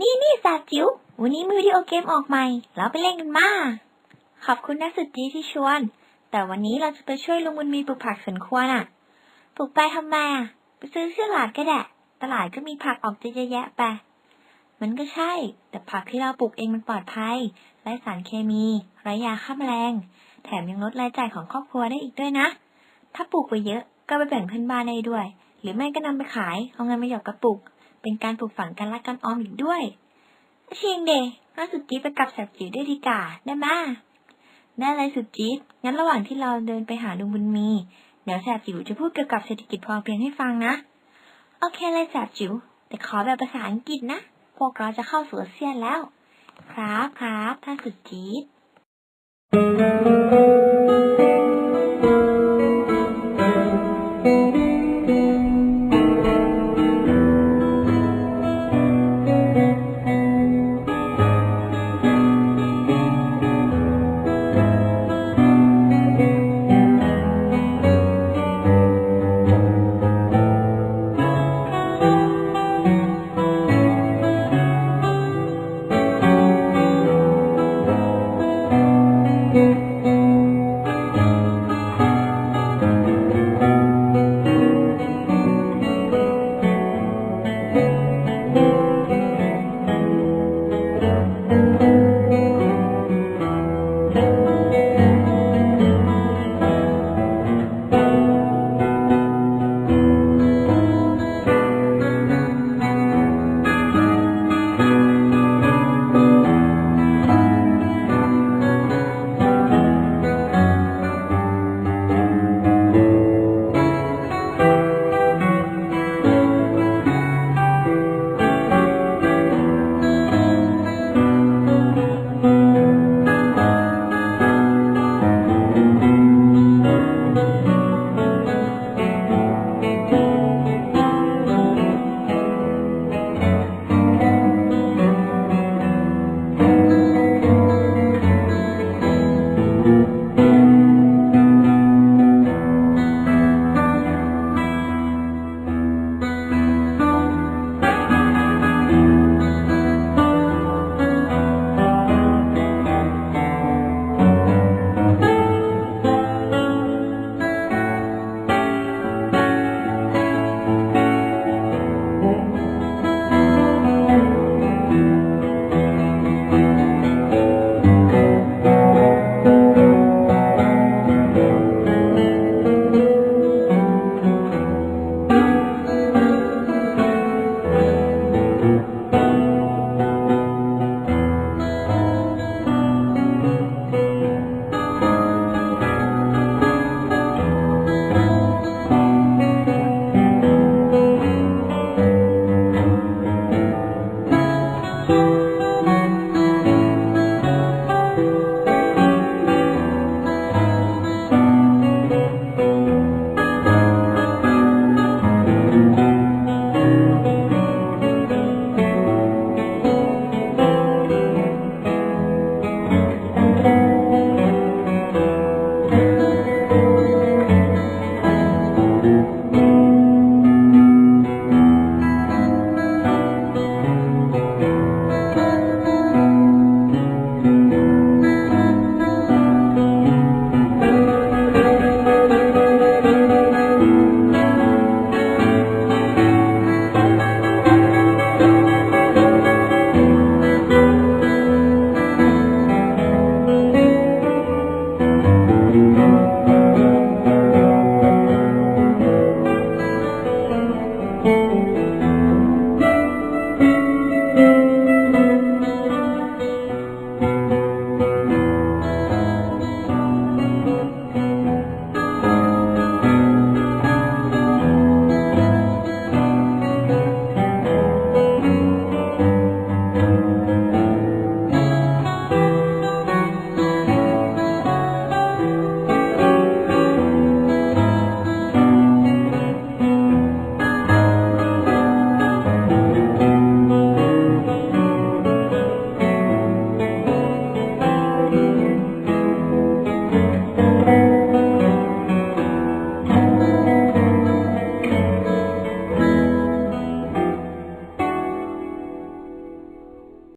นี่นี่สาจิ๋ววันนี้มีวิดีโอเกมออกใหม่ เราไปเล่นกันมา ขอบคุณนะสุดจีที่ชวน แต่วันนี้เราจะไปช่วยลุงบุญมีปลูกผักสวนครัวน่ะ ปลูกไปทำไมอะ ไปซื้อที่ตลาดก็ได้ ตลาดก็มีผักออกเยอะแยะไป มันก็ใช่ แต่ผักที่เราปลูกเองมันปลอดภัย ไร้สารเคมี ไร้ยาฆ่าแมลง แถมยังลดรายจ่ายของครอบครัวได้อีกด้วยนะ ถ้าปลูกไปเยอะก็ไปแบ่งเพื่อนบ้านได้ด้วย หรือไม่ก็นำไปขาย เอาเงินมาหยอกกระปุก เป็นการปลูกฝังกันรักกันออมอีกด้วยชิงเดน่าสุดจี๊ดไปกับแสบจิ๋วได้วยดีกว่าได้ไหมได้เลยสุดจี๊ดงั้นระหว่างที่เราเดินไปหาลุงบุญมี เดี๋ยวแสบจิ๋วจะพูดเกี่ยวกับเศรษฐกิจพอเพียงให้ฟังนะ โอเคเลยแสบจิ๋วแต่ขอแบบภาษาอังกฤษนะ พวกเราจะเข้าสู่เซียนแล้ว ครับครับท่านสุดจี๊ด